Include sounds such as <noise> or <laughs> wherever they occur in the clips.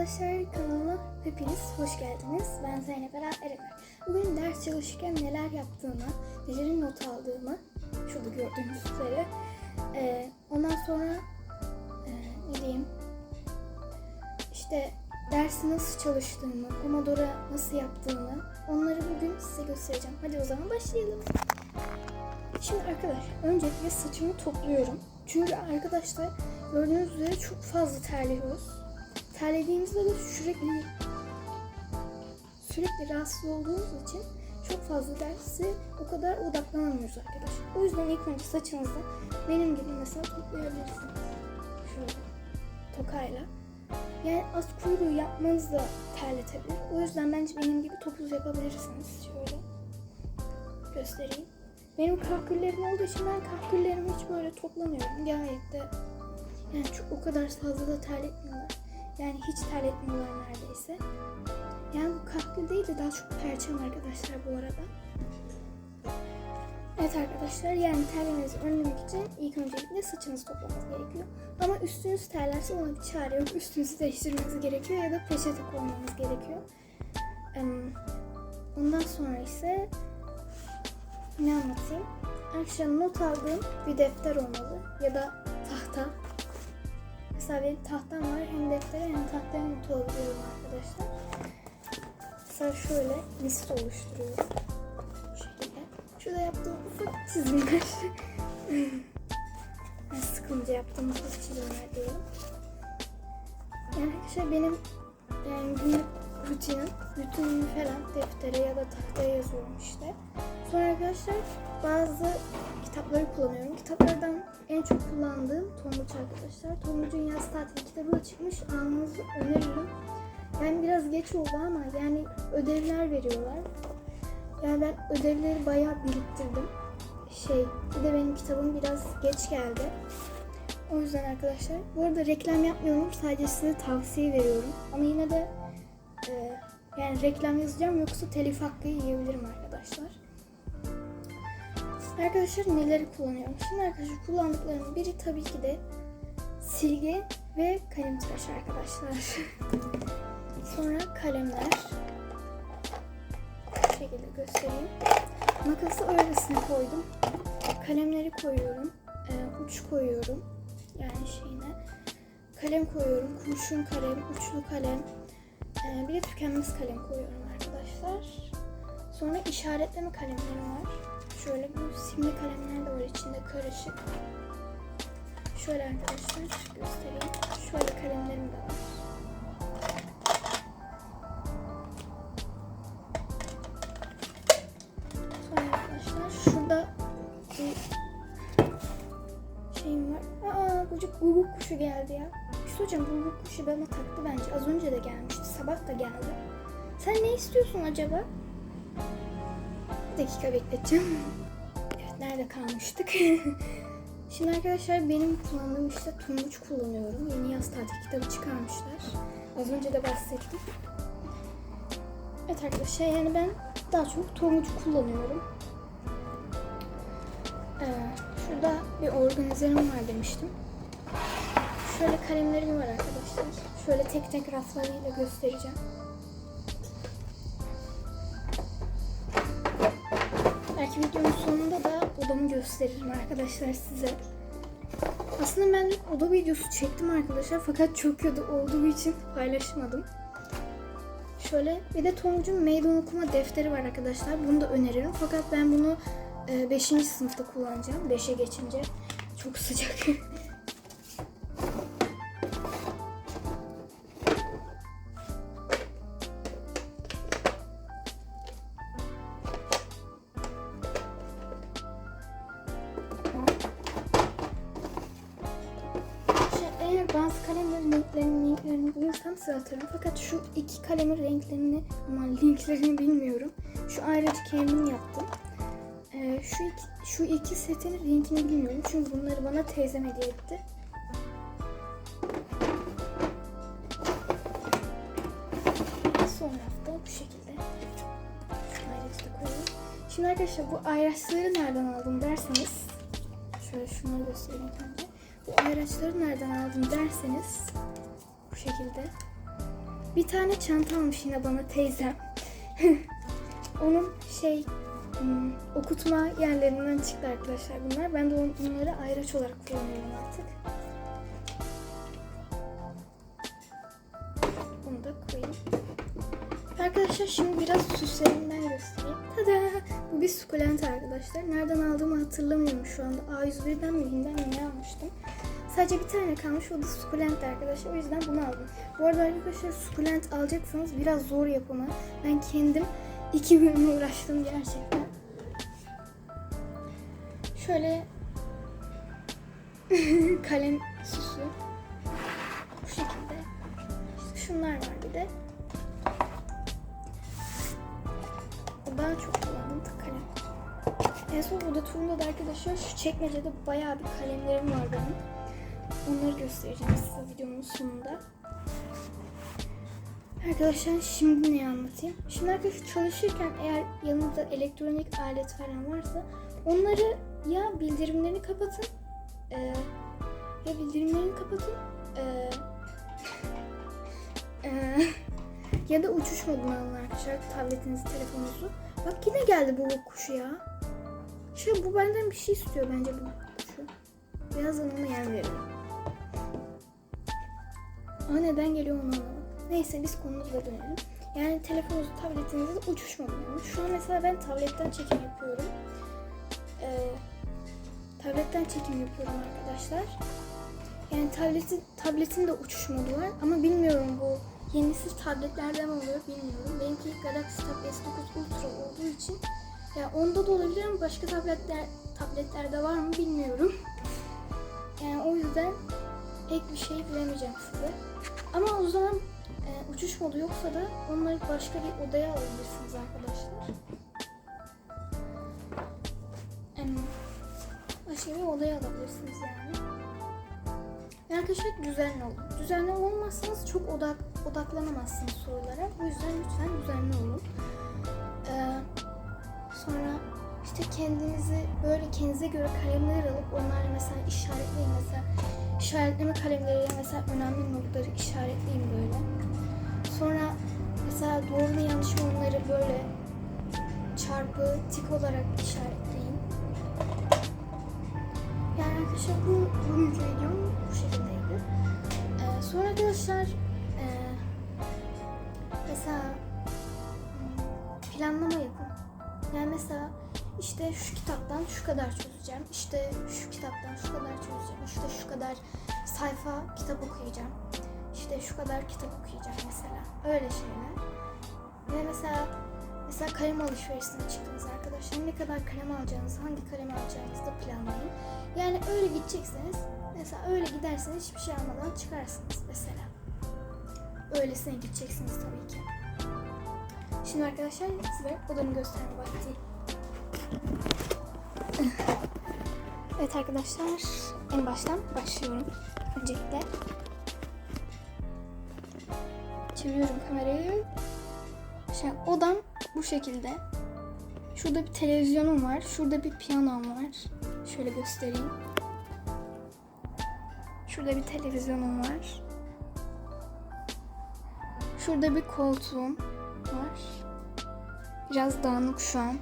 arkadaşlar kanalıma hepiniz hoş geldiniz. Ben Zeynep Eren Erener. Bugün ders çalışırken neler yaptığımı, nelerin not aldığımı, şurada gördüğünüz üzere. Ee, ondan sonra e, ne diyeyim, işte dersi nasıl çalıştığımı, Pomodoro nasıl yaptığımı onları bugün size göstereceğim. Hadi o zaman başlayalım. Şimdi arkadaşlar öncelikle saçımı topluyorum. Çünkü arkadaşlar gördüğünüz üzere çok fazla terliyoruz. Terlediğimizde de sürekli sürekli rahatsız olduğumuz için çok fazla dersi o kadar odaklanamıyoruz arkadaşlar. O yüzden ilk önce saçınızı benim gibi mesela toplayabilirsiniz. Şöyle tokayla. Yani az kuyruğu yapmanız da terletebilir. O yüzden bence benim gibi topuz yapabilirsiniz. Şöyle göstereyim. Benim kahküllerim olduğu için ben kahküllerimi hiç böyle toplamıyorum. Gayet de yani çok o kadar fazla da terletmiyorlar. Yani hiç terletmiyorlar neredeyse. Yani bu kahkül değil de daha çok perçem arkadaşlar bu arada. Evet arkadaşlar yani terlemenizi önlemek için ilk öncelikle saçınızı toplamanız gerekiyor. Ama üstünüz terlerse ona bir çare yok. Üstünüzü değiştirmeniz gerekiyor ya da peçete koymanız gerekiyor. Ondan sonra ise ne anlatayım? Arkadaşlar not aldığım bir defter olmalı ya da tahta. Mesela benim tahtam var hem deftere hem tahtaya not alabiliyorum arkadaşlar. Mesela şöyle liste oluşturuyorum. Bu şekilde. Şurada yaptığım ufak çizimler. <laughs> yani sıkılınca yaptığım ufak çizimler diyelim. Yani arkadaşlar benim yani günlük rutinim, rutinimi falan deftere ya da tahtaya yazıyorum işte. Sonra arkadaşlar bazı kitapları kullanıyorum. Kitaplardan en çok kullandığım Tonguç arkadaşlar. Tonguç'un yaz tatili kitabı da çıkmış. Almanızı öneririm. Yani biraz geç oldu ama yani ödevler veriyorlar. Yani ben ödevleri bayağı biriktirdim. Şey, bir de benim kitabım biraz geç geldi. O yüzden arkadaşlar, bu arada reklam yapmıyorum. Sadece size tavsiye veriyorum. Ama yine de e, yani reklam yazacağım yoksa telif hakkı yiyebilirim arkadaşlar. Arkadaşlar neleri kullanıyorum? Şimdi arkadaşlar kullandıklarım biri tabii ki de silgi ve kalem tıraş arkadaşlar. <laughs> Sonra kalemler. Bu şekilde göstereyim. Makası öylesine koydum. Kalemleri koyuyorum. e, uç koyuyorum. Yani şeyine. Kalem koyuyorum. Kurşun kalem, uçlu kalem. e, bir de tükenmez kalem koyuyorum arkadaşlar. Sonra işaretleme kalemlerim var. Şöyle bu simli kalemler de var içinde karışık. Şöyle arkadaşlar göstereyim. Şöyle kalemlerim de var. Sonra arkadaşlar şurada bir şeyim var. Aa çocuk guguk kuşu geldi ya. Şey hocam guguk kuşu bana taktı bence. Az önce de gelmişti. Sabah da geldi. Sen ne istiyorsun acaba? Bir dakika bekleteceğim. Evet nerede kalmıştık? <laughs> Şimdi arkadaşlar benim kullandığım işte Tonguç kullanıyorum. Yeni yaz tatil kitabı çıkarmışlar. Az önce de bahsettim. Evet arkadaşlar yani ben daha çok Tonguç kullanıyorum. Ee, şurada bir organizerim var demiştim. Şöyle kalemlerim var arkadaşlar. Şöyle tek tek raflarıyla göstereceğim. Belki videonun sonunda da odamı gösteririm arkadaşlar size. Aslında ben oda videosu çektim arkadaşlar fakat çok kötü olduğu için paylaşmadım. Şöyle bir de Tonguç'un meydan okuma defteri var arkadaşlar. Bunu da öneririm. Fakat ben bunu 5. sınıfta kullanacağım. 5'e geçince. Çok sıcak. <laughs> kalemlerin renklerini, linklerini bulursam size atarım. Fakat şu iki kalemin renklerini ama linklerini bilmiyorum. Şu ayrıca kendim yaptım. Ee, şu iki, şu iki setin renkini bilmiyorum. Çünkü bunları bana teyzem hediye etti. Şimdi arkadaşlar bu ayraçları nereden aldım derseniz şöyle şunları göstereyim önce. Bu ayraçları nereden aldım derseniz bu şekilde. Bir tane çanta almış yine bana teyzem. <laughs> Onun şey hmm, okutma yerlerinden çıktı arkadaşlar bunlar. Ben de onları ayraç olarak kullanıyorum artık. Bunu da koyayım. Arkadaşlar şimdi biraz göstereyim. Bu bir sukulent arkadaşlar. Nereden aldığımı hatırlamıyorum şu anda. A101'den mi Bim'den mi ne almıştım. Sadece bir tane kalmış. O da sukulent arkadaşlar. O yüzden bunu aldım. Bu arada arkadaşlar sukulent alacaksanız biraz zor yapımı. Ben kendim iki gün uğraştım gerçekten. Şöyle <laughs> kalem süsü. Bu şekilde. İşte şunlar var bir de. Ben çok kullandığım tık kalem. En son oda turunda da arkadaşlar şu çekmecede bayağı bir kalemlerim var benim. Onları göstereceğim size videonun sonunda. Arkadaşlar şimdi ne anlatayım? Şimdi arkadaşlar çalışırken eğer yanınızda elektronik alet falan varsa onları ya bildirimlerini kapatın e, ya bildirimlerini kapatın e, <laughs> e, ya da uçuş moduna arkadaşlar tabletinizi, telefonunuzu. Bak yine geldi bu kuşu ya. Şey bu benden bir şey istiyor bence bu kuşu. Birazdan ona yer verelim. Ama neden geliyor onu anlamadım. Neyse biz konumuza dönelim. Yani telefonunuzu, tabletinizi uçuş moduna alın. Şu an mesela ben tabletten çekim yapıyorum. Ee, tabletten çekim yapıyorum arkadaşlar. Yani tableti, tabletin de uçuş modu var ama bilmiyorum bu yenisi tabletlerden oluyor bilmiyorum. Benimki Galaxy Tab S9 Ultra olduğu için ya onda da olabilir ama başka tabletler tabletlerde var mı bilmiyorum. Yani o yüzden pek bir şey bilemeyeceğim size. Ama o zaman e, uçuş modu yoksa da onları başka bir odaya alabilirsiniz arkadaşlar. Yani başka bir odaya alabilirsiniz yani. Arkadaşlar düzenli olun. Düzenli olmazsanız çok odak odaklanamazsınız sorulara. O yüzden lütfen düzenli olun. Ee, sonra işte kendinizi böyle kendinize göre kalemler alıp onlarla mesela işaretleyin mesela işaretleme kalemleriyle mesela önemli noktaları işaretleyin böyle. Sonra mesela doğru ve yanlış onları böyle çarpı tik olarak işaretleyin. Yani arkadaşlar bu bugünkü videom bu şekildeydi. Ee, sonra arkadaşlar e, mesela hmm, planlama yapın. Yani mesela işte şu kitaptan şu kadar çözeceğim. İşte şu kitaptan şu kadar çözeceğim. İşte şu kadar sayfa kitap okuyacağım. İşte şu kadar kitap okuyacağım mesela. Öyle şeyler. Ve mesela mesela kalem alışverişine çıktınız arkadaşlar. Ne kadar kalem alacağınızı, hangi kalem alacağınızı da planlayın. Yani öyle gidecekseniz mesela öyle giderseniz hiçbir şey almadan çıkarsınız mesela. Öylesine gideceksiniz tabii ki. Şimdi arkadaşlar size odanı gösterme vakti. Evet arkadaşlar en baştan başlıyorum. Öncelikle çeviriyorum kamerayı. Şey, odam bu şekilde. Şurada bir televizyonum var. Şurada bir piyanom var. Şöyle göstereyim. Şurada bir televizyonum var. Şurada bir koltuğum var. Biraz dağınık şu an.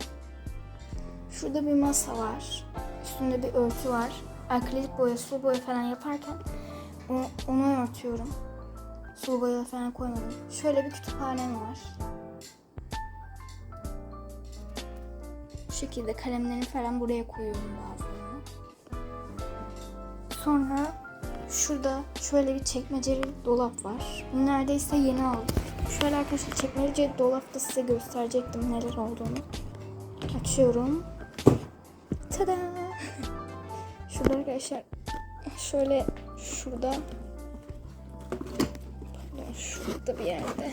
Şurada bir masa var. Üstünde bir örtü var. Akrilik boya, sulu boya falan yaparken onu, onu örtüyorum. Sulu boya falan koymadım. Şöyle bir kütüphanem var. Bu şekilde kalemlerimi falan buraya koyuyorum bazılarını. Sonra şurada şöyle bir çekmeceli dolap var. Bunu neredeyse yeni aldım. Şöyle arkadaşlar çekmece dolapta size gösterecektim neler olduğunu. Açıyorum. Tada! <laughs> Şurada arkadaşlar şöyle şurada şurada bir yerde